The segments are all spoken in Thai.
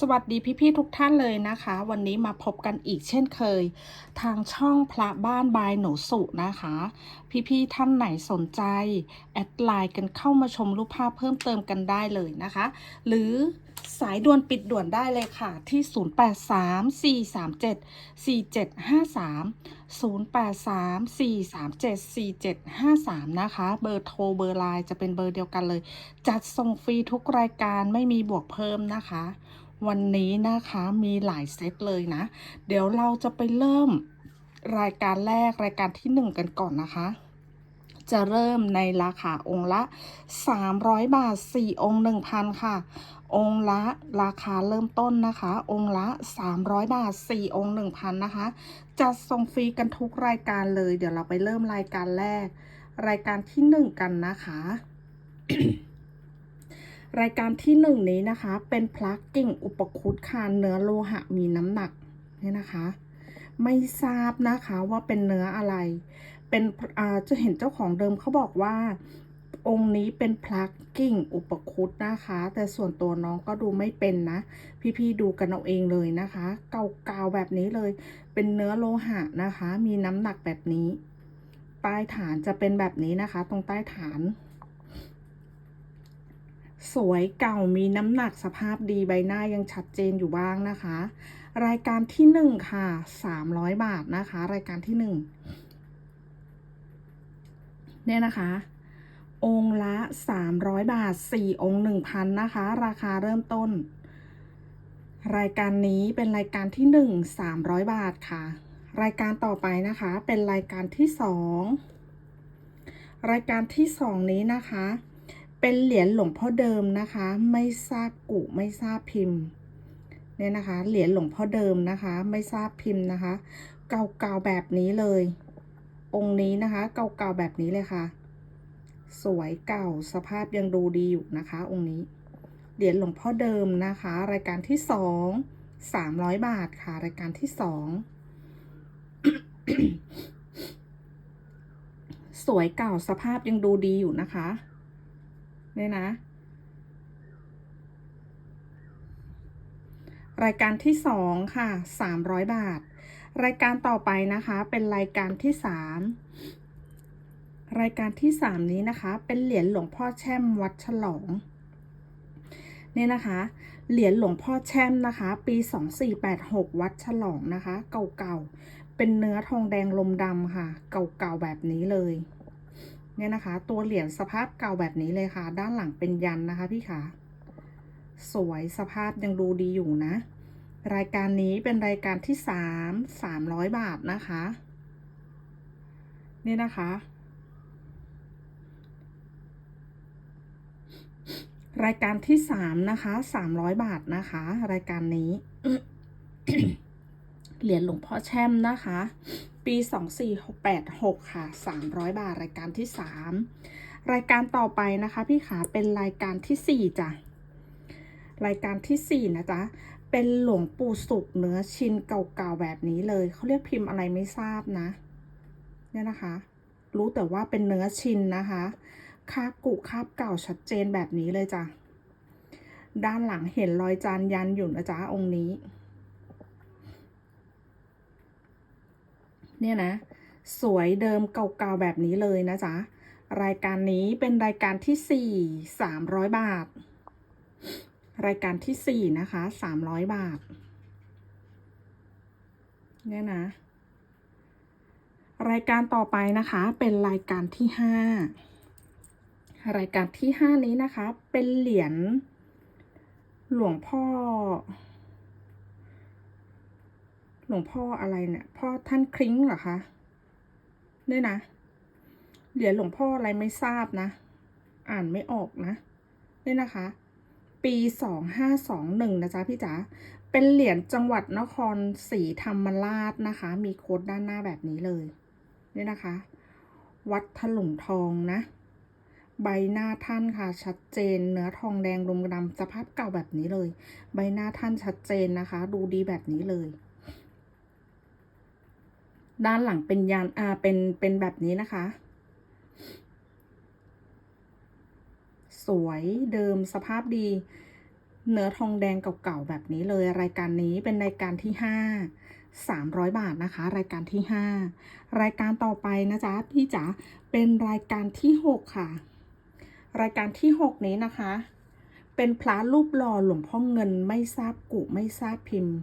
สวัสดีพี่ๆทุกท่านเลยนะคะ วันนี้มาพบกันอีกเช่นเคย ทางช่องพระบ้านบายหนูสุนะคะ พี่ๆท่านไหนสนใจ แอดไลน์กันเข้ามาชมรูปภาพเพิ่มเติมกันได้เลยนะคะ หรือสายด่วนปิดด่วนได้เลยค่ะ ที่ 0834374753นะคะ เบอร์โทรเบอร์ไลน์จะเป็นเบอร์เดียวกันเลย จัดส่งฟรีทุกรายการไม่มีบวกเพิ่มนะคะ วันนี้นะคะมีหลายเซตเลยนะ เดี๋ยวเราจะไปเริ่มรายการแรกรายการที่หนึ่งกันก่อนนะคะ จะเริ่มในราคาองค์ละ 300 บาท 4 องค์ 1,000 ค่ะ องค์ละราคาเริ่มต้นนะคะ องค์ละ 300 บาท 4 องค์ 1,000 นะคะจะส่งฟรีกันทุกรายการเลย เดี๋ยวเราไปเริ่มรายการแรก รายการที่ 1 กันนะคะ รายการที่หนึ่งนี้นะคะ เป็นพลักกิ่งอุปคุตค่ะเนื้อโลหะมีน้ำหนักเนี่ยนะคะ ไม่ทราบนะคะว่าเป็นเนื้ออะไร เป็นจะเห็นเจ้าของเดิมเขาบอกว่า องค์นี้เป็นพลักกิ่งอุปคุตนะคะ แต่ส่วนตัวน้องก็ดูไม่เป็นนะ พี่ๆดูกันเอาเองเลยนะคะ เก่าๆแบบนี้เลย เป็นเนื้อโลหะนะคะ มีน้ำหนักแบบนี้ ใต้ฐานจะเป็นแบบนี้นะคะ ตรงใต้ฐาน สวยเก่ามีน้ำหนักสภาพดีใบหน้ายังชัดเจนอยู่บ้างนะคะ รายการที่หนึ่งค่ะสามร้อยบาทนะคะ รายการที่หนึ่งเนี่ยนะคะ องค์ละสามร้อยบาทสี่องค์หนึ่งพันนะคะ ราคาเริ่มต้น รายการนี้เป็นรายการที่หนึ่งสามร้อยบาทค่ะ รายการต่อไปนะคะเป็นรายการที่สองรายการที่สองนี้นะคะ เป็นเหรียญหลวงพ่อเดิมนะคะ ไม่ทราบกุไม่ทราบพิมพ์เนี่ยนะคะ เหรียญหลวงพ่อเดิมนะคะ ไม่ทราบพิมพ์นะคะ เก่าๆแบบนี้เลย องค์นี้นะคะ เก่าๆแบบนี้เลยค่ะ สวยเก่าสภาพยังดูดีอยู่นะคะ องค์นี้ เหรียญหลวงพ่อเดิมนะคะ รายการที่สองสามร้อยบาทค่ะ รายการที่สองสวยเก่าสภาพยังดูดีอยู่นะคะ เนี่ยนะ รายการที่สองค่ะสามร้อยบาท รายการต่อไปนะคะเป็นรายการที่สามรายการที่สามนี้นะคะ เป็นเหรียญหลวงพ่อแช่มวัดฉลองเนี่ยนะคะ เหรียญหลวงพ่อแช่มนะคะ ปีสองสี่แปดหกวัดฉลองนะคะ เก่าๆ เป็นเนื้อทองแดงลมดำค่ะ เก่าๆ แบบนี้เลย เนี่ยนะคะ ตัวเหรียญสภาพเก่าแบบนี้เลยค่ะ ด้านหลังเป็นยันนะคะพี่ขาสวยสภาพยังดูดีอยู่นะ รายการนี้เป็นรายการที่สามสามร้อยบาทนะคะเนี่ยนะคะ รายการที่สามนะคะสามร้อยบาทนะคะ รายการนี้ เหรียญหลวงพ่อแช่มนะคะ ปี 24686 ค่ะ 300 บาท รายการที่ 3 รายการต่อไปนะคะ พี่ขาเป็นรายการที่ 4จ้ะ รายการที่ 4 นะจ๊ะ เป็นหลวงปู่สุกเนื้อชิ้นเก่าๆแบบนี้เลย เขาเรียกพิมพ์อะไรไม่ทราบนะ เนี่ยนะคะ รู้แต่ว่าเป็นเนื้อชิ้นนะคะคาบกุคาบเก่าชัดเจนแบบนี้เลยจ้ะ ด้านหลังเห็นรอยจานยันอยู่นะจ๊ะองค์นี้ เนี่ยนะ สวยเดิมเก่าๆแบบนี้เลยนะจ๊ะ รายการนี้เป็นรายการที่สี่สามร้อยบาท รายการที่สี่นะคะสามร้อยบาท เนี่ยนะ รายการต่อไปนะคะเป็นรายการที่ห้ารายการที่ห้านี้นะคะ เป็นเหรียญหลวงพ่อ หลวงพ่ออะไรเนี่ยพ่อท่านคริ้งเหรอคะเนี่ยนะเหรียญหลวงพ่ออะไรไม่ทราบนะ อ่านไม่ออกนะเนี่ยนะคะ ปีสองห้าสองหนึ่งนะจ๊ะพี่จ๋าเป็นเหรียญจังหวัดนครศรีธรรมราชนะคะ มีโค้ดด้านหน้าแบบนี้เลยเนี่ยนะคะ วัดถลุงทองนะ ใบหน้าท่านค่ะชัดเจน เนื้อทองแดงรมดำสภาพเก่าแบบนี้เลย ใบหน้าท่านชัดเจนนะคะ ดูดีแบบนี้เลย ด้านหลังเป็นยานอ่าเป็นเป็นแบบนี้นะคะ สวยเดิมสภาพดี เนื้อทองแดงเก่าๆแบบนี้เลยรายการนี้เป็นรายการที่ห้าสามร้อยบาทนะคะ รายการที่ห้ารายการต่อไปนะจ๊ะพี่จ๋าเป็นรายการที่หกค่ะ รายการที่หกนี้นะคะ เป็นพระรูปหล่อหลวงพ่อเงินไม่ทราบกุไม่ทราบพิมพ์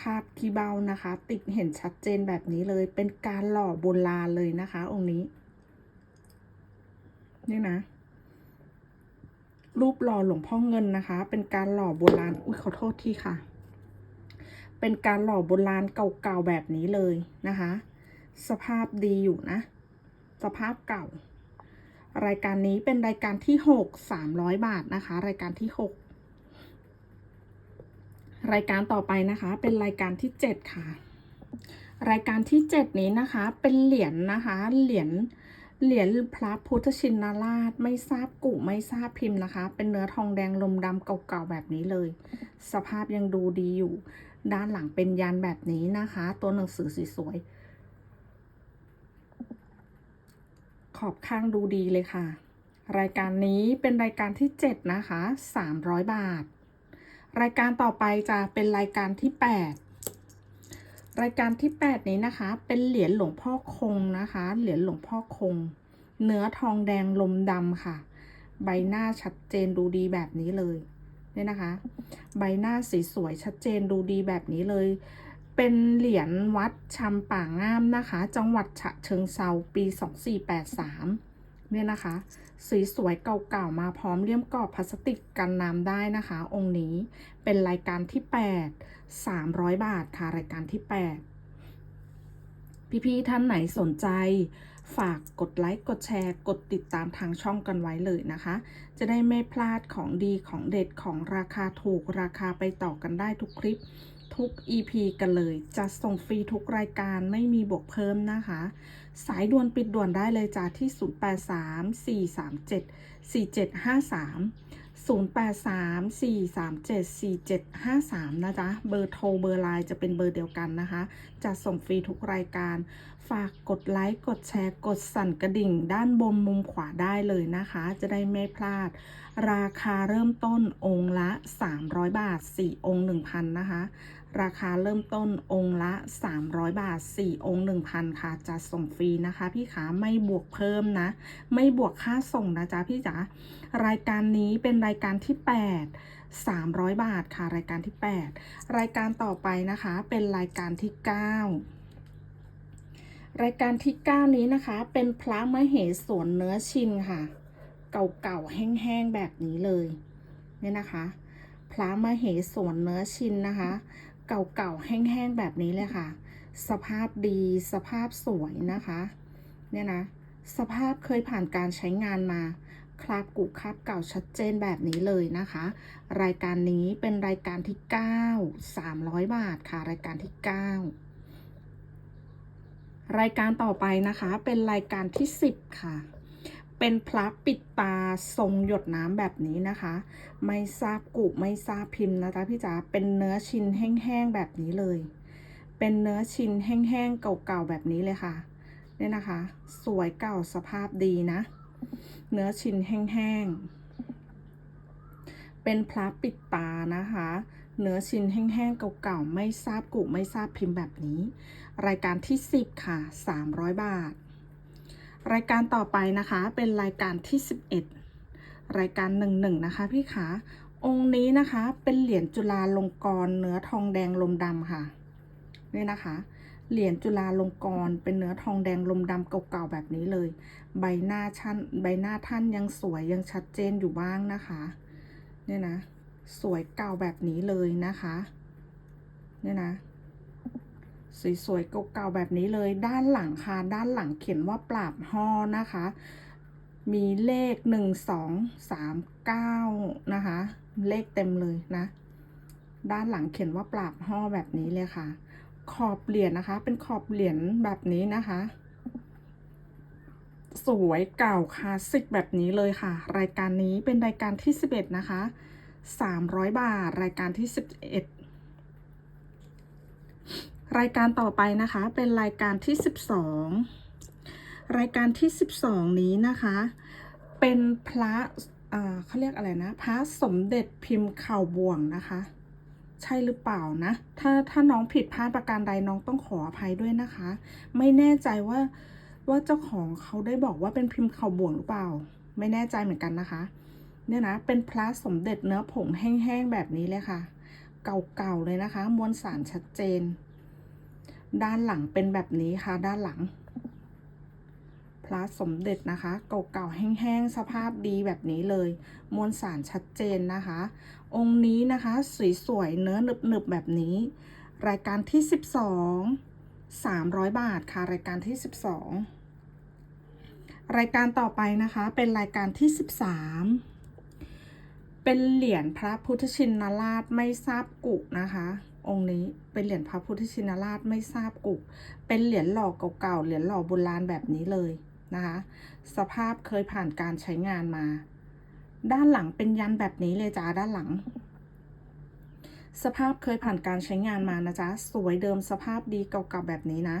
คาบกีเบานะคะ ติดเห็นชัดเจนแบบนี้เลย เป็นการหล่อโบราณเลยนะคะ องค์นี้ นี่นะ รูปหล่อหลวงพ่อเงินนะคะ เป็นการหล่อโบราณ อุ้ยขอโทษทีค่ะ เป็นการหล่อโบราณเก่าๆแบบนี้เลยนะคะ สภาพดีอยู่นะ สภาพเก่า รายการนี้เป็นรายการที่หกสามร้อยบาทนะคะ รายการที่หก รายการต่อไปนะคะ เป็นรายการที่เจ็ดค่ะ รายการที่เจ็ดนี้นะคะ เป็นเหรียญนะคะ เหรียญเหรียญพระพุทธชินราชไม่ทราบกุไม่ทราบพิมพ์นะคะ เป็นเนื้อทองแดงลมดำเก่าๆแบบนี้เลย สภาพยังดูดีอยู่ ด้านหลังเป็นยันแบบนี้นะคะ ตัวหนังสือสีสวย ขอบข้างดูดีเลยค่ะ รายการนี้เป็นรายการที่ 7 นะคะ 300 บาท รายการต่อไปจะเป็นรายการที่ 8 รายการที่ 8 นี้นะคะ เป็นเหรียญหลวงพ่อคงนะคะ เหรียญหลวงพ่อคง เนื้อทองแดงลมดำค่ะ ใบหน้าชัดเจนดูดีแบบนี้เลยเนี่ยนะคะ ใบหน้าสีสวยชัดเจนดูดีแบบนี้เลย เป็นเหรียญวัดชำป่างามนะคะ จังหวัดฉะเชิงเซาปี 2483 เนี่ยนะคะ สีสวยเก่าๆมาพร้อมเลี่ยมกรอบพลาสติกกันน้ำได้นะคะ องค์นี้เป็นรายการที่ 8 300 บาทค่ะรายการที่ 8 พี่ๆท่านไหนสนใจ ฝากกดไลค์กดแชร์กดติดตามทางช่องกันไว้เลยนะคะ จะได้ไม่พลาดของดีของเด็ดของราคาถูกราคาไปต่อกันได้ทุกคลิปทุก EP กันเลย จะส่งฟรีทุกรายการไม่มีบวกเพิ่มนะคะ สายด่วนปิดด่วนได้เลยจ้าที่ 0834374753 0834374753 นะจ๊ะ เบอร์โทรเบอร์ไลน์จะเป็นเบอร์เดียวกันนะคะ จะส่งฟรีทุกรายการ ฝากกดไลค์ กดแชร์ กดสั่นกระดิ่ง ด้านบนมุมขวาได้เลยนะคะ จะได้ไม่พลาด ราคาเริ่มต้นองค์ละ 300 บาท 4 องค์ 1,000 นะคะ ราคาเริ่มต้นองค์ละ 300 บาท 4 องค์ 1,000 ค่ะจะส่งฟรีนะคะ พี่ขาไม่บวกเพิ่มนะ ไม่บวกค่าส่งนะจ๊ะพี่จ๋ารายการนี้เป็นรายการที่ 8 300 บาทค่ะ รายการที่ 8 รายการต่อไปนะคะเป็นรายการที่ 9 รายการที่ 9 นี้นะคะ เป็นพระมเหสวนเนื้อชินค่ะ เก่าๆแห้งๆแบบนี้เลยเนี่ยนะคะ พระมเหสวนเนื้อชินนะคะ เก่าๆแห้งๆแบบนี้เลยค่ะ สภาพดีสภาพสวยนะคะ เนี่ยนะ สภาพเคยผ่านการใช้งานมาคราบกุคราบเก่าชัดเจนแบบนี้เลยนะคะ รายการนี้เป็นรายการที่ 9 300 บาทค่ะ รายการที่ 9 รายการต่อไปนะคะ เป็นรายการที่ 10 ค่ะ เป็นพระปิดตาทรงหยดน้ำแบบนี้นะคะ ไม่ทราบกุไม่ทราบพิมพ์นะจ๊ะพี่จ๋าเป็นเนื้อชิ้นแห้งๆแบบนี้เลย เป็นเนื้อชิ้นแห้งๆเก่าๆแบบนี้เลยค่ะเนี่ยนะคะ สวยเก่าสภาพดีนะ เนื้อชิ้นแห้งๆเป็นพระปิดตานะคะเนื้อชิ้นแห้งๆเก่าๆไม่ทราบกุไม่ทราบพิมพ์แบบนี้ รายการที่ 10 ค่ะ 300 บาท รายการต่อไปนะคะเป็นรายการที่ 11 รายการ 11 นะคะพี่ขาองค์นี้นะคะเป็นเหรียญจุฬาลงกรณ์เนื้อทองแดงลมดำค่ะนี่นะคะ เหรียญจุฬาลงกรณ์เป็นเนื้อทองแดงลมดำเก่าๆแบบนี้เลย ใบหน้าท่านใบหน้าท่านยังสวยยังชัดเจนอยู่บ้างนะคะเนี่ยนะ สวยเก่าแบบนี้เลยนะคะเนี่ยนะ สวยๆเก่าๆแบบนี้เลย ด้านหลังค่ะ ด้านหลังเขียนว่าปราบห่อนะคะ มีเลขหนึ่งสองสามเก้านะคะ เลขเต็มเลยนะ ด้านหลังเขียนว่าปราบห่อแบบนี้เลยค่ะ ขอบเหรียญนะคะ เป็นขอบเหรียญแบบนี้นะคะ สวยเก่าคลาสสิกแบบนี้เลยค่ะ รายการนี้เป็นรายการที่11นะคะ300บาท รายการที่11 รายการต่อไปนะคะเป็นรายการที่ 12 รายการที่ 12 นี้นะคะ เป็นพระอ่าเขาเรียกอะไรนะพระสมเด็จพิมพ์เข่าบ่วงนะคะ ใช่หรือเปล่านะ ถ้าถ้าน้องผิดพลาดประการใดน้องต้องขออภัยด้วยนะคะ ไม่แน่ใจว่าว่าเจ้าของเขาได้บอกว่าเป็นพิมพ์เข่าบ่วงหรือเปล่า ไม่แน่ใจเหมือนกันนะคะ เนี่ยนะเป็นพระสมเด็จเนื้อผงแห้งๆแบบนี้เลยค่ะ เก่าๆเลยนะคะ มวลสารชัดเจน ด้านหลังเป็นแบบนี้ค่ะ ด้านหลัง พระสมเด็จนะคะ เก่าๆแห้งๆสภาพดีแบบนี้เลย มวลสารชัดเจนนะคะ องค์นี้นะคะสวยๆเนื้อหนึบๆแบบนี้ รายการที่ 12 300 บาทค่ะ รายการที่ 12 รายการต่อไปนะคะ เป็นรายการที่ 13 เป็นเหรียญพระพุทธชินราชไม่ทราบกุนะคะ องค์นี้เป็นเหรียญพระพุทธชินราชไม่ทราบกุเป็นเหรียญหล่อเก่าๆ เหรียญหล่อโบราณแบบนี้เลยนะคะ สภาพเคยผ่านการใช้งานมา ด้านหลังเป็นยันแบบนี้เลยจ้าด้านหลัง สภาพเคยผ่านการใช้งานมานะจ๊ะ สวยเดิมสภาพดีเก่าๆแบบนี้นะ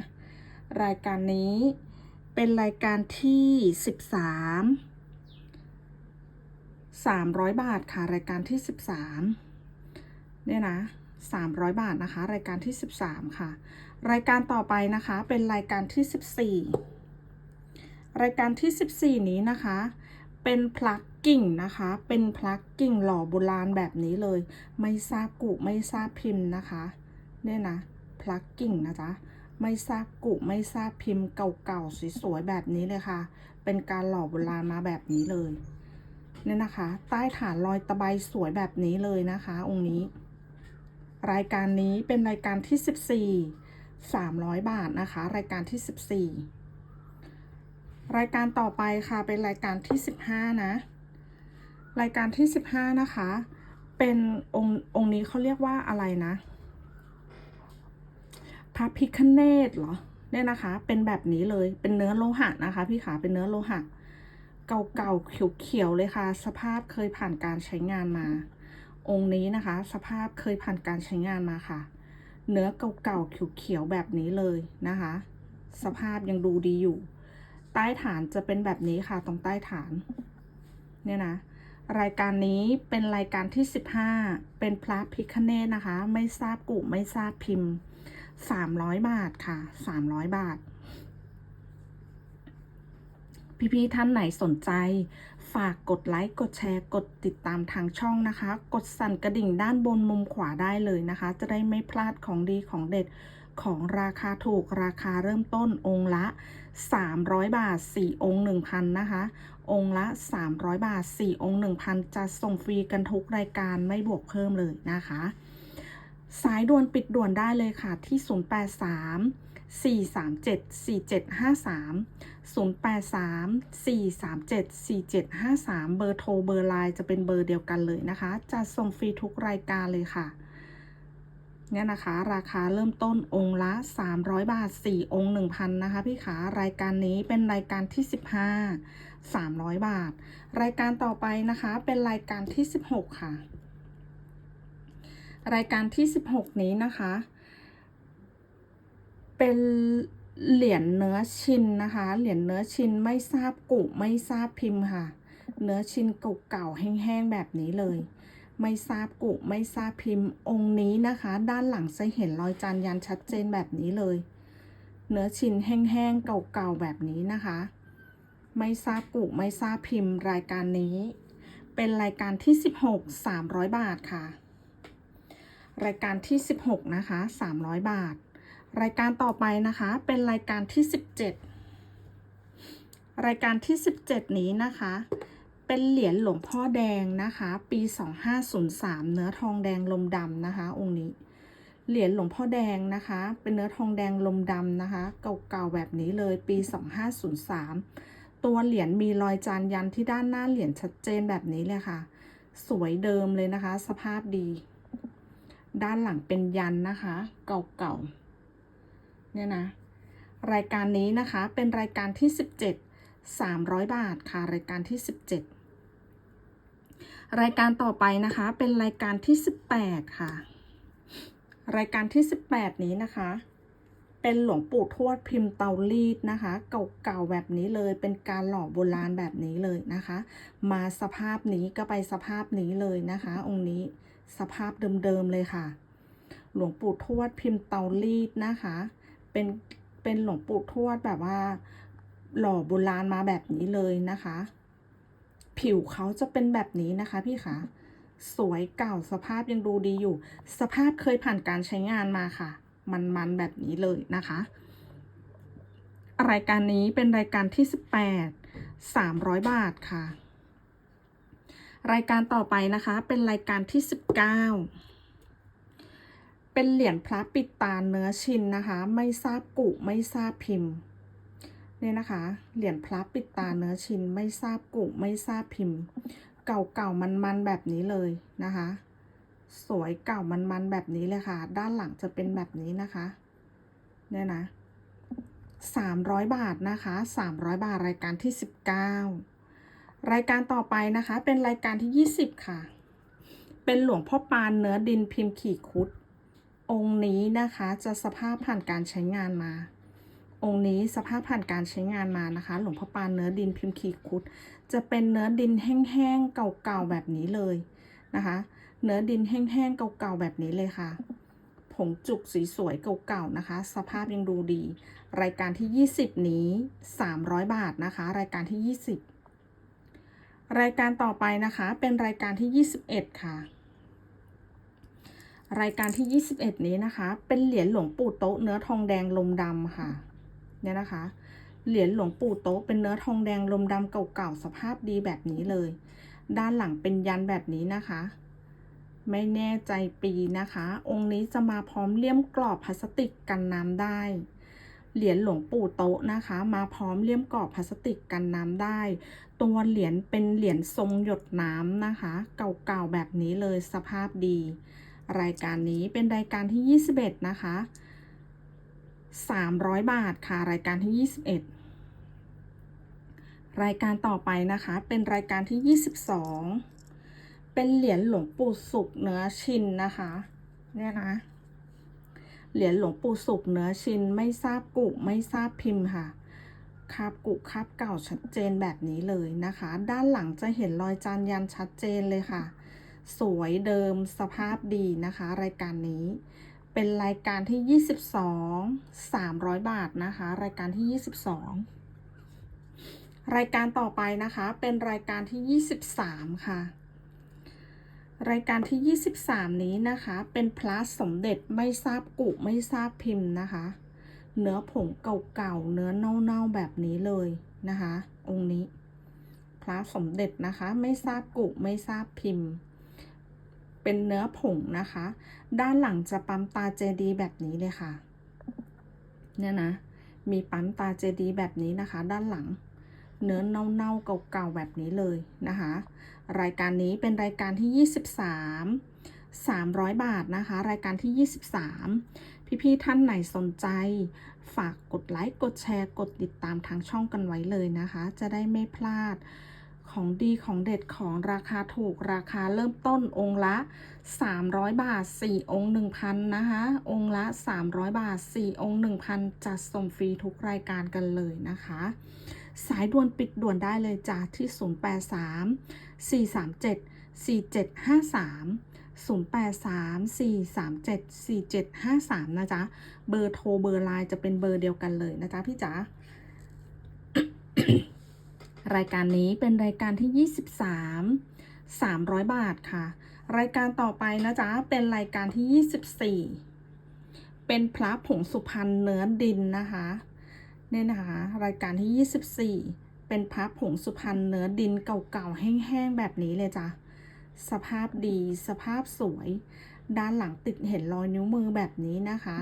รายการนี้เป็นรายการที่ 13 300 บาทค่ะ รายการที่ 13 เนี่ยนะ 300 บาทนะคะ รายการที่ 13 ค่ะ รายการต่อไปนะคะเป็นรายการที่ 14 รายการที่ 14 นี้นะคะ เป็นพลักกิ่งนะคะ เป็นพลักกิ่งหล่อโบราณแบบนี้เลย ไม่ทราบกุไม่ทราบพิมพ์นะคะเนี่ยนะพลักกิ่งนะจ๊ะไม่ทราบกุไม่ทราบพิมพ์เก่าๆสวยๆแบบนี้เลยค่ะ เป็นการหล่อโบราณมาแบบนี้เลยเนี่ยนะคะ ใต้ฐานรอยตะไบสวยแบบนี้เลยนะคะ องค์นี้ รายการนี้เป็นรายการที่ 14 300 บาทนะคะ รายการที่ 14 รายการต่อไปค่ะเป็นรายการที่ 15 นะ รายการที่ 15 นะคะ เป็นองค์องค์นี้เขาเรียกว่าอะไรนะพระพิคเนตเหรอเนี่ยนะคะ เป็นแบบนี้เลยเป็นเนื้อโลหะนะคะ พี่ขาเป็นเนื้อโลหะ เก่าๆเขียวๆเลยค่ะ สภาพเคยผ่านการใช้งานมา องค์นี้นะคะ สภาพเคยผ่านการใช้งานมาค่ะ เนื้อเก่าๆเขียวๆแบบนี้เลยนะคะ สภาพยังดูดีอยู่ ใต้ฐานจะเป็นแบบนี้ค่ะตรงใต้ฐาน เนี่ยนะรายการนี้เป็นรายการที่ 15 เป็นพระพิคเนตนะคะ ไม่ทราบกุไม่ทราบพิมพ์ 300 บาทค่ะ 300 บาท พี่ๆท่านไหนสนใจ ฝากกดไลค์กดแชร์กดติดตามทางช่องนะคะ กดสั่นกระดิ่งด้านบนมุมขวาได้เลยนะคะ จะได้ไม่พลาดของดีของเด็ดของราคาถูกราคาเริ่มต้นองค์ละ 300 บาท 4 องค์ 1,000 นะคะ องค์ละ 300 บาท 4 องค์ 1,000 จะส่งฟรีกันทุกรายการไม่บวกเพิ่มเลยนะคะ สายด่วนปิดด่วนได้เลยค่ะที่ 083 437 4753 083 437 4753 เบอร์โทรเบอร์ไลน์จะเป็นเบอร์เดียวกันเลยนะคะจะส่งฟรีทุกรายการเลยค่ะ เนี่ยนะคะ ราคาเริ่มต้นองค์ละ 300 บาท 4 องค์ 1,000 นะคะ พี่ขารายการนี้เป็นรายการที่ 15 300 บาท รายการต่อไปนะคะ เป็นรายการที่ 16 ค่ะ รายการที่ 16 นี้นะคะ เป็นเหรียญเนื้อชินนะคะ เหรียญเนื้อชินไม่ทราบกุไม่ทราบพิมพ์ค่ะ เนื้อชินเก่าๆแห้งๆแบบนี้เลย ไม่ทราบกุไม่ทราบพิมพ์องค์นี้นะคะ ด้านหลังจะเห็นรอยจานยันชัดเจนแบบนี้เลย เนื้อชินแห้งๆเก่าๆแบบนี้นะคะ ไม่ทราบกุไม่ทราบพิมพ์รายการนี้ เป็นรายการที่ 16 300 บาทค่ะ รายการที่ 16 นะคะ 300 บาท รายการต่อไปนะคะ เป็นรายการที่ 17 รายการที่ 17 นี้นะคะ เป็นเหรียญหลวงพ่อแดงนะคะ ปี 2503 เนื้อทองแดงลมดำนะคะ องค์นี้ เหรียญหลวงพ่อแดงนะคะ เป็นเนื้อทองแดงลมดำนะคะ เก่าๆแบบนี้เลยปี 2503 ตัวเหรียญมีรอยจานยันที่ด้านหน้าเหรียญชัดเจนแบบนี้เลยค่ะ สวยเดิมเลยนะคะ สภาพดี ด้านหลังเป็นยันนะคะ เก่าๆ เนี่ยนะ รายการนี้นะคะเป็นรายการที่ 17 300 บาทค่ะ รายการที่ 17 รายการต่อไปนะคะเป็นรายการที่ 18 ค่ะ รายการที่ 18 นี้นะคะ เป็นหลวงปู่ทวดพิมพ์เตารีดนะคะ เก่าๆแบบนี้เลยเป็นการหล่อโบราณแบบนี้เลยนะคะ มาสภาพนี้ก็ไปสภาพนี้เลยนะคะ องค์นี้สภาพเดิมๆเลยค่ะ หลวงปู่ทวดพิมพ์เตารีดนะคะ เป็นเป็นหลวงปู่ทวดแบบว่า หล่อโบราณมาแบบนี้เลยนะคะ ผิวเขาจะเป็นแบบนี้นะคะพี่คะสวยเก่าสภาพยังดูดีอยู่ สภาพเคยผ่านการใช้งานมาค่ะ มันๆแบบนี้เลยนะคะ รายการนี้เป็นรายการที่ 18 300 บาทค่ะ รายการต่อไปนะคะเป็นรายการที่ 19 เป็นเหรียญพระปิดตาเนื้อชินนะคะ ไม่ทราบกุไม่ทราบพิมพ์เนี่ยนะคะ เหรียญพระปิดตาเนื้อชินไม่ทราบกุไม่ทราบพิมพ์ เก่าๆมันๆแบบนี้เลยนะคะ สวยเก่ามันๆแบบนี้เลยค่ะ ด้านหลังจะเป็นแบบนี้นะคะเนี่ยนะสามร้อยบาทนะคะสามร้อยบาทรายการที่สิบเก้ารายการต่อไปนะคะ เป็นรายการที่ยี่สิบค่ะ เป็นหลวงพ่อปานเนื้อดินพิมพ์ขีคุด องค์นี้นะคะจะสภาพผ่านการใช้งานมา องค์นี้สภาพผ่านการใช้งานมานะคะ หลวงพ่อปานเนื้อดินพิมพ์ขีคุด จะเป็นเนื้อดินแห้งๆเก่าๆแบบนี้เลยนะคะ เนื้อดินแห้งๆเก่าๆแบบนี้เลยค่ะผงจุกสีสวยเก่าๆนะคะ สภาพยังดูดี รายการที่ 20 นี้ 300 บาทนะคะ รายการที่ 20 รายการต่อไปนะคะเป็นรายการที่ 21 ค่ะ รายการที่ 21 นี้นะคะ เป็นเหรียญหลวงปู่โต๊ะเนื้อทองแดงลมดำค่ะ เนี่ยนะคะ เหรียญหลวงปู่โต๊ะเป็นเนื้อทองแดงลมดำเก่าๆสภาพดีแบบนี้เลย ด้านหลังเป็นยันแบบนี้นะคะ ไม่แน่ใจปีนะคะ องค์นี้จะมาพร้อมเลี่ยมกรอบพลาสติกกันน้ำได้ เหรียญหลวงปู่โต๊ะนะคะ มาพร้อมเลี่ยมกรอบพลาสติกกันน้ำได้ ตัวเหรียญเป็นเหรียญทรงหยดน้ำนะคะ เก่าๆแบบนี้เลยสภาพดี รายการนี้เป็นรายการที่ 21 นะคะ 300 บาทค่ะ รายการที่ 21 รายการต่อไปนะคะ เป็นรายการที่ 22 เป็นเหรียญหลวงปู่สุกเนื้อชินนะคะ เนี่ยนะ เหรียญหลวงปู่สุกเนื้อชินไม่ทราบกุไม่ทราบพิมพ์ค่ะคาบกุคาบเก่าชัดเจนแบบนี้เลยนะคะ ด้านหลังจะเห็นรอยจานยันชัดเจนเลยค่ะ สวยเดิมสภาพดีนะคะ รายการนี้ เป็นรายการที่ 22 300 บาทนะคะ รายการที่ 22 รายการต่อไปนะคะ เป็นรายการที่ 23 ค่ะ รายการที่ 23 นี้นะคะ เป็นพระสมเด็จไม่ทราบกุไม่ทราบพิมพ์นะคะ เนื้อผงเก่าๆ เนื้อเน่าๆ แบบนี้เลยนะคะ องค์นี้พระสมเด็จนะคะ ไม่ทราบกุไม่ทราบพิมพ์ เป็นเนื้อผงนะคะ ด้านหลังจะปั๊มตาเจดีแบบนี้เลยค่ะ เนี่ยนะ มีปั๊มตาเจดีแบบนี้นะคะ ด้านหลัง เนื้อเน่าๆเก่าๆแบบนี้เลยนะคะ รายการนี้เป็นรายการที่ 23 300 บาทนะคะ รายการที่ 23 พี่ๆท่านไหนสนใจ ฝากกดไลค์ กดแชร์ กดติดตามทางช่องกันไว้เลยนะคะ จะได้ไม่พลาด ของดีของเด็ดของราคาถูกราคาเริ่มต้นองค์ละ 300 บาท 4 องค์ 1,000 นะคะ องค์ละ 300 บาท 4 องค์ 1,000 จัดส่งฟรีทุกรายการกันเลยนะคะ สายด่วนปิดด่วนได้เลยจ้าที่ 083 437 4753 083 437 4753 นะจ๊ะ เบอร์โทรเบอร์ไลน์จะเป็นเบอร์เดียวกันเลยนะจ๊ะพี่จ๋า รายการนี้เป็นรายการที่ 23 300 บาทค่ะ รายการต่อไปนะจ๊ะ เป็นรายการที่ 24 เป็นพระผงสุพรรณเนื้อดินนะคะเนี่ยนะคะรายการที่ 24 เป็นพระผงสุพรรณเนื้อดินเก่าๆแห้งๆแบบนี้เลยจ้ะ สภาพดีสภาพสวย ด้านหลังติดเห็นรอยนิ้วมือแบบนี้นะคะ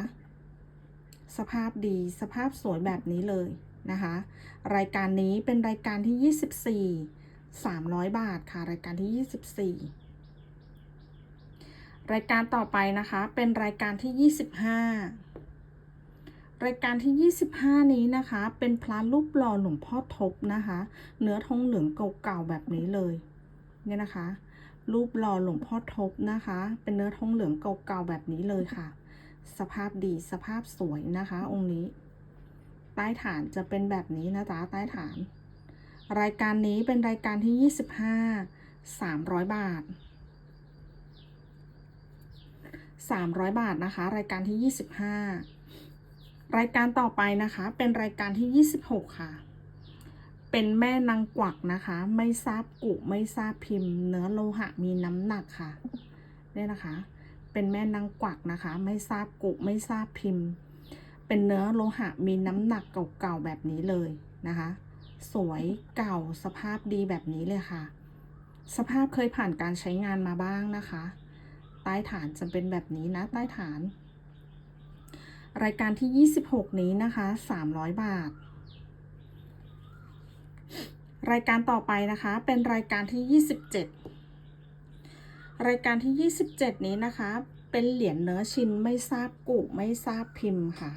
สภาพดีสภาพสวยแบบนี้เลย นะคะ รายการนี้เป็นรายการที่ 24 300 บาทค่ะ รายการที่ 24 รายการต่อไปนะคะ เป็นรายการที่ 25 รายการที่ 25 นี้นะคะ เป็นพระรูปหล่อหลวงพ่อทบนะคะ เนื้อทองเหลืองเก่าๆแบบนี้เลย เนี่ยนะคะ รูปหล่อหลวงพ่อทบนะคะ เป็นเนื้อทองเหลืองเก่าๆแบบนี้เลยค่ะ สภาพดีสภาพสวยนะคะ องค์นี้ ใต้ฐานจะเป็นแบบนี้นะจ๊ะใต้ฐาน รายการนี้เป็นรายการที่ 25 300 บาท 300 บาทนะคะ รายการที่ 25 รายการต่อไปนะคะ เป็นรายการที่ 26 ค่ะ เป็นแม่นางกวักนะคะ ไม่ทราบกุไม่ทราบพิมพ์ เนื้อโลหะมีน้ำหนักค่ะเนี่ยนะคะ เป็นแม่นางกวักนะคะ ไม่ทราบกุไม่ทราบพิมพ์ เป็นเนื้อโลหะมีน้ำหนักเก่าๆแบบนี้เลยนะคะ สวยเก่าสภาพดีแบบนี้เลยค่ะ สภาพเคยผ่านการใช้งานมาบ้างนะคะ ใต้ฐานจะเป็นแบบนี้นะใต้ฐาน รายการที่ 26 นี้นะคะ 300 บาท รายการต่อไปนะคะเป็นรายการที่ 27 รายการที่ 27 นี้นะคะเป็นเหรียญเนื้อชิ้นไม่ทราบกุไม่ทราบพิมพ์ค่ะ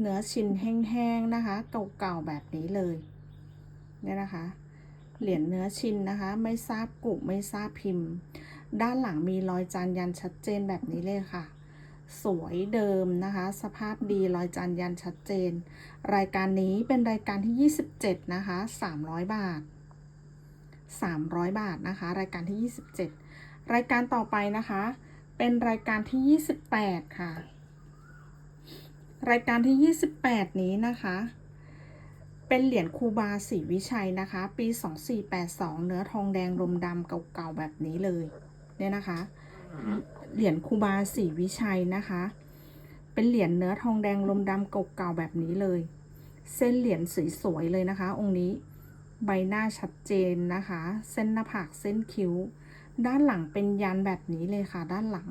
เนื้อชิ้นแห้งๆนะคะ เก่าๆแบบนี้เลยเนี่ยนะคะ เหรียญเนื้อชิ้นนะคะ ไม่ทราบกุไม่ทราบพิมพ์ ด้านหลังมีรอยจานยันชัดเจนแบบนี้เลยค่ะ สวยเดิมนะคะ สภาพดีรอยจานยันชัดเจน รายการนี้เป็นรายการที่ 27 นะคะ 300 บาท 300 บาทนะคะ รายการที่ 27 รายการต่อไปนะคะ เป็นรายการที่ 28 ค่ะ รายการที่ 28 นี้นะคะ เป็นเหรียญคูบาศรีวิชัยนะคะ ปี 2482 เนื้อทองแดงลมดำเก่าๆแบบนี้เลยเนี่ยนะคะ เหรียญคูบาศรีวิชัยนะคะ เป็นเหรียญเนื้อทองแดงลมดำเก่าๆแบบนี้เลย เส้นเหรียญสวยๆเลยนะคะ องค์นี้ใบหน้าชัดเจนนะคะ เส้นหน้าผากเส้นคิ้ว ด้านหลังเป็นยันแบบนี้เลยค่ะ ด้านหลัง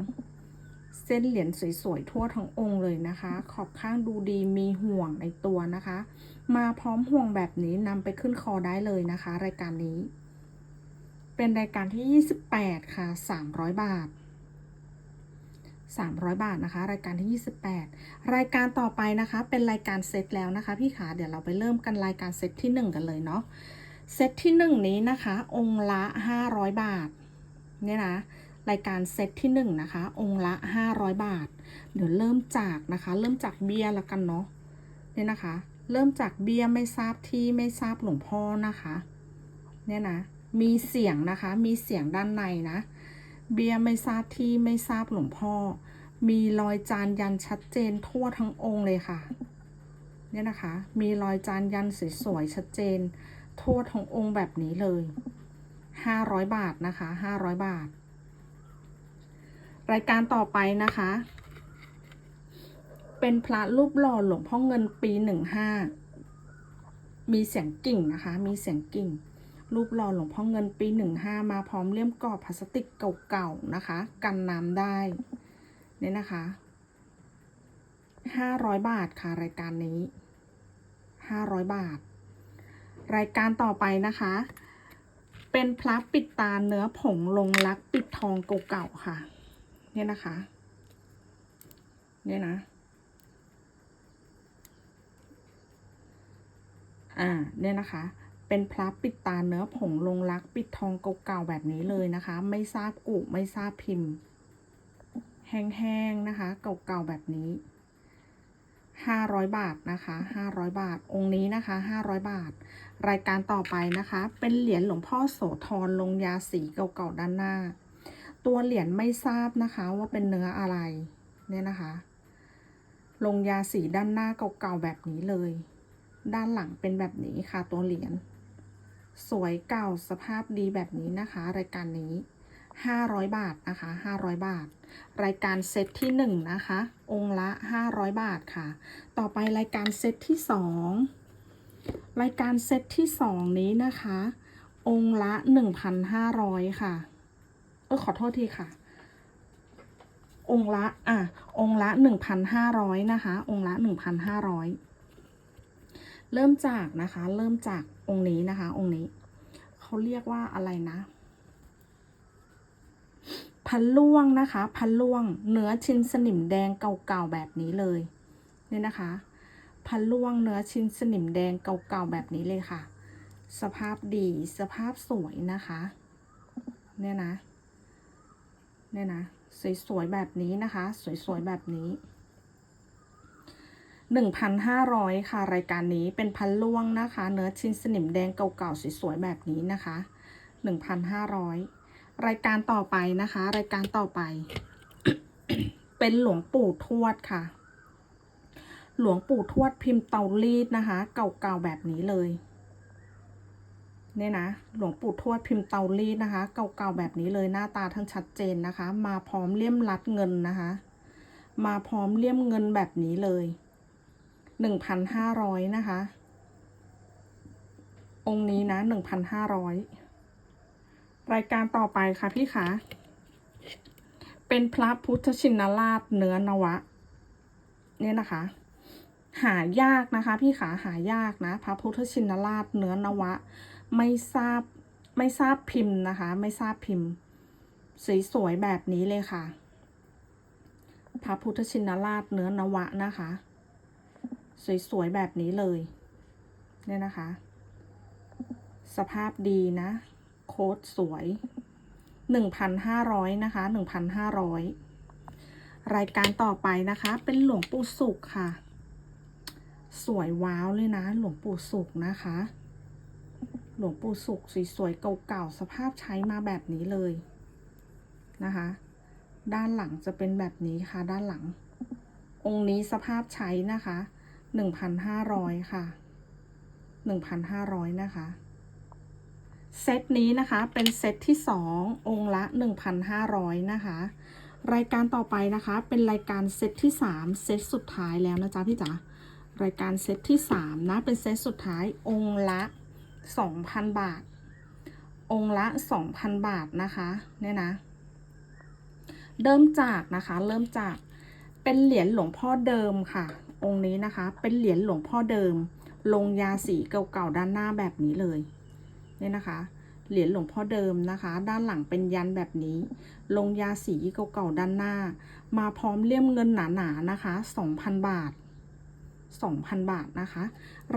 เส้นเหรียญสวยๆทั่วทั้งองค์เลยนะคะ ขอบข้างดูดีมีห่วงในตัวนะคะ มาพร้อมห่วงแบบนี้นำไปขึ้นคอได้เลยนะคะ รายการนี้ เป็นรายการที่ 28 ค่ะ 300 บาท 300 บาทนะคะ รายการที่ 28 รายการต่อไปนะคะ เป็นรายการเซตแล้วนะคะ พี่ขาเดี๋ยวเราไปเริ่มกันรายการเซตที่ 1 กันเลยเนาะเซตที่ 1 นี้นะคะ องค์ละ 500 บาท เนี่ยนะ รายการเซตที่1นะคะ องค์ละ 500 บาท เดี๋ยวเริ่มจากนะคะ เริ่มจากเบี้ยละกันเนาะเนี่ยนะคะ เริ่มจากเบี้ยไม่ทราบที่ไม่ทราบหลวงพ่อนะคะ เนี่ยนะ มีเสียงนะคะ มีเสียงด้านในนะ เบียร์ไม่ทราบที่ไม่ทราบหลวงพ่อ มีรอยจานยันชัดเจนทั่วทั้งองค์เลยค่ะ เนี่ยนะคะ มีรอยจานยันสวยๆชัดเจน ทั่วทั้งองค์แบบนี้เลย 500 บาทนะคะ 500 บาท รายการต่อไปนะคะ เป็นพระรูปหล่อหลวงพ่อเงินปี15มีเสียงกิ่งนะคะ มีเสียงกิ่ง รูปหล่อหลวงพ่อเงินปี15มาพร้อมเลี่ยมกรอบพลาสติกเก่าๆนะคะ กันน้ำได้เนี่ยนะคะ500บาทค่ะรายการนี้500บาท รายการต่อไปนะคะ เป็นพระปิดตาเนื้อผงลงรักปิดทองเก่าๆค่ะ เนี่ยนะคะ เนี่ยนะ อ่า เนี่ยนะคะ เป็นพระปิดตาเนื้อผงลงรักปิดทองเก่าๆแบบนี้เลยนะคะ ไม่ทราบกุไม่ทราบพิมพ์ แห้งๆนะคะ เก่าๆแบบนี้ห้าร้อยบาทนะคะห้าร้อยบาท องค์นี้นะคะห้าร้อยบาท รายการต่อไปนะคะ เป็นเหรียญหลวงพ่อโสธรลงยาสีเก่าๆด้านหน้า ตัวเหรียญไม่ทราบนะคะว่าเป็นเนื้ออะไรเนี่ยนะคะ ลงยาสีด้านหน้าเก่าๆแบบนี้เลย ด้านหลังเป็นแบบนี้ค่ะตัวเหรียญสวยเก่าสภาพดีแบบนี้นะคะ รายการนี้ 500 บาทนะคะ500 บาท รายการเซตที่ 1 นะคะ องค์ละ 500 บาทค่ะ ต่อไปรายการเซตที่ 2 รายการเซตที่ 2 นี้นะคะ องค์ละ 1,500 ค่ะ เออขอโทษทีค่ะ องละอะ องค์ละ1,500นห้าร้อยนะคะ องค์ละ1,500เริ่มจากนะคะ เริ่มจากองค์นี้นะคะ องค์นี้เขาเรียกว่าอะไรนะพันล่วงนะคะ พันล่วง เนื้อชิ้นสนิมแดงเก่าๆแบบนี้เลยเนี่ยนะคะ พันล่วงเนื้อชิ้นสนิมแดงเก่าๆแบบนี้เลยค่ะ สภาพดีสภาพสวยนะคะ เนี่ยนะ เนี่ยนะสวยๆแบบนี้นะคะ สวยๆแบบนี้1,500 ค่ะ รายการนี้เป็นพันล่วงนะคะ เนื้อชิ้นสนิมแดงเก่าๆสวยๆแบบนี้นะคะ 1,500 รายการต่อไปนะคะ รายการต่อไป เป็นหลวงปู่ทวดค่ะ หลวงปู่ทวดพิมพ์เตารีดนะคะ เก่าๆแบบนี้เลย เนี่ยนะหลวงปู่ทวดพิมพ์เตารีดนะคะ เก่าๆแบบนี้เลยหน้าตาทั้งชัดเจนนะคะ มาพร้อมเลี่ยมรัดเงินนะคะ มาพร้อมเลี่ยมเงินแบบนี้เลยหนึ่งพันห้าร้อยนะคะ องค์นี้นะหนึ่งพันห้าร้อยรายการต่อไปค่ะพี่คะเป็นพระพุทธชินราชเนื้อนวะ เนี่ยนะคะ หายากนะคะ พี่ขาหายากนะ พระพุทธชินราชเนื้อนวะ ไม่ทราบไม่ทราบพิมพ์นะคะ ไม่ทราบพิมพ์ สวยๆแบบนี้เลยค่ะ พระพุทธชินราชเนื้อนวะนะคะ สวยๆแบบนี้เลยเนี่ยนะคะ สภาพดีนะ โค้ดสวยหนึ่งพันห้าร้อยนะคะหนึ่งพันห้าร้อยรายการต่อไปนะคะ เป็นหลวงปู่สุขค่ะ สวยว้าวเลยนะ หลวงปู่สุขนะคะ หลวงปู่สุขสวยๆเก่าๆสภาพใช้มาแบบนี้เลยนะคะ ด้านหลังจะเป็นแบบนี้ค่ะ ด้านหลัง องค์นี้สภาพใช้นะคะหนึ่งพันห้าร้อยค่ะหนึ่งพันห้าร้อยนะคะเซตนี้นะคะเป็นเซตที่สององค์ละหนึ่งพันห้าร้อยนะคะรายการต่อไปนะคะ เป็นรายการเซตที่สามเซตสุดท้ายแล้วนะจ๊ะพี่จ๋ารายการเซตที่สามนะ เป็นเซตสุดท้ายองค์ละ สองพันบาท องค์ละสองพันบาทนะคะเนี่ยนะ เริ่มจากนะคะเริ่มจากเป็นเหรียญหลวงพ่อเดิมค่ะ องค์นี้นะคะ เป็นเหรียญหลวงพ่อเดิม ลงยาสีเก่าๆด้านหน้าแบบนี้เลยเนี่ยนะคะ เหรียญหลวงพ่อเดิมนะคะ ด้านหลังเป็นยันแบบนี้ ลงยาสีเก่าๆด้านหน้า มาพร้อมเลี่ยมเงินหนาๆนะคะ 2,000 บาท 2,000 บาทนะคะ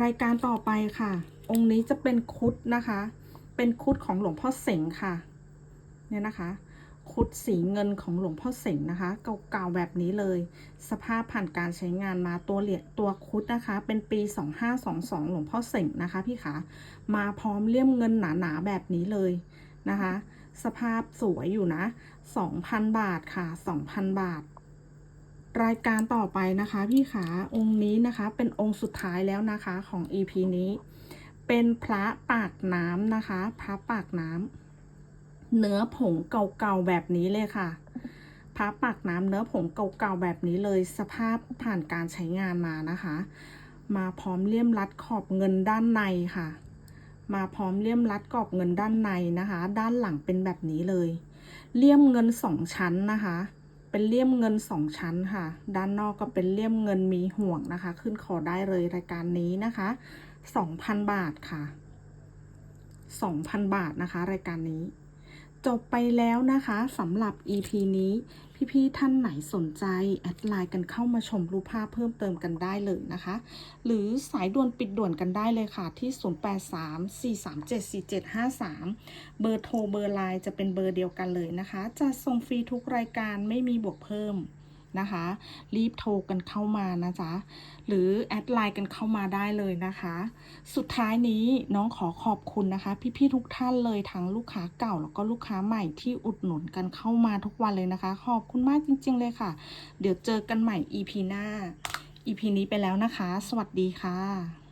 รายการต่อไปค่ะ องค์นี้จะเป็นคุดนะคะ เป็นคุดของหลวงพ่อเสงค่ะ เนี่ยนะคะ คุดสีเงินของหลวงพ่อเสงนะคะ เก่าๆแบบนี้เลย สภาพผ่านการใช้งานมาตัวเหรียญตัวคุดนะคะ เป็นปี 2522 หลวงพ่อเสงนะคะพี่ขามาพร้อมเลี่ยมเงินหนาๆแบบนี้เลยนะคะ สภาพสวยอยู่นะ 2,000 บาทค่ะ 2,000 บาท รายการต่อไปนะคะพี่ขาองค์นี้นะคะ เป็นองค์สุดท้ายแล้วนะคะของ EP นี้ เป็นพระปากน้ำนะคะ พระปากน้ำเนื้อผงเก่าๆแบบนี้เลยค่ะ พระปากน้ำเนื้อผงเก่าๆแบบนี้เลยสภาพผ่านการใช้งานมานะคะ มาพร้อมเลี่ยมรัดขอบเงินด้านในค่ะ มาพร้อมเลี่ยมรัดกรอบเงินด้านในนะคะ ด้านหลังเป็นแบบนี้เลย เลี่ยมเงินสองชั้นนะคะ เป็นเลี่ยมเงินสองชั้นค่ะ ด้านนอกก็เป็นเลี่ยมเงินมีห่วงนะคะ ขึ้นขอได้เลยรายการนี้นะคะสองพันบาทค่ะสองพันบาทนะคะ รายการนี้ จบไปแล้วนะคะสำหรับ EP นี้ พี่ๆท่านไหนสนใจ แอดไลน์กันเข้ามาชมรูปภาพเพิ่มเติมกันได้เลยนะคะ หรือสายด่วนปิดด่วนกันได้เลยค่ะ ที่ 0834374753 เบอร์โทรเบอร์ไลน์จะเป็นเบอร์เดียวกันเลยนะคะ จะส่งฟรีทุกรายการไม่มีบวกเพิ่ม นะคะ รีบโทรกันเข้ามานะจ๊ะ หรือแอดไลน์กันเข้ามาได้เลยนะคะ สุดท้ายนี้น้องขอขอบคุณนะคะ พี่ๆทุกท่านเลยทั้งลูกค้าเก่าแล้วก็ลูกค้าใหม่ที่อุดหนุนกันเข้ามาทุกวันเลยนะคะ ขอบคุณมากจริง ๆ เลยค่ะ เดี๋ยวเจอกันใหม่ EP หน้า EP นี้ไปแล้วนะคะ สวัสดีค่ะ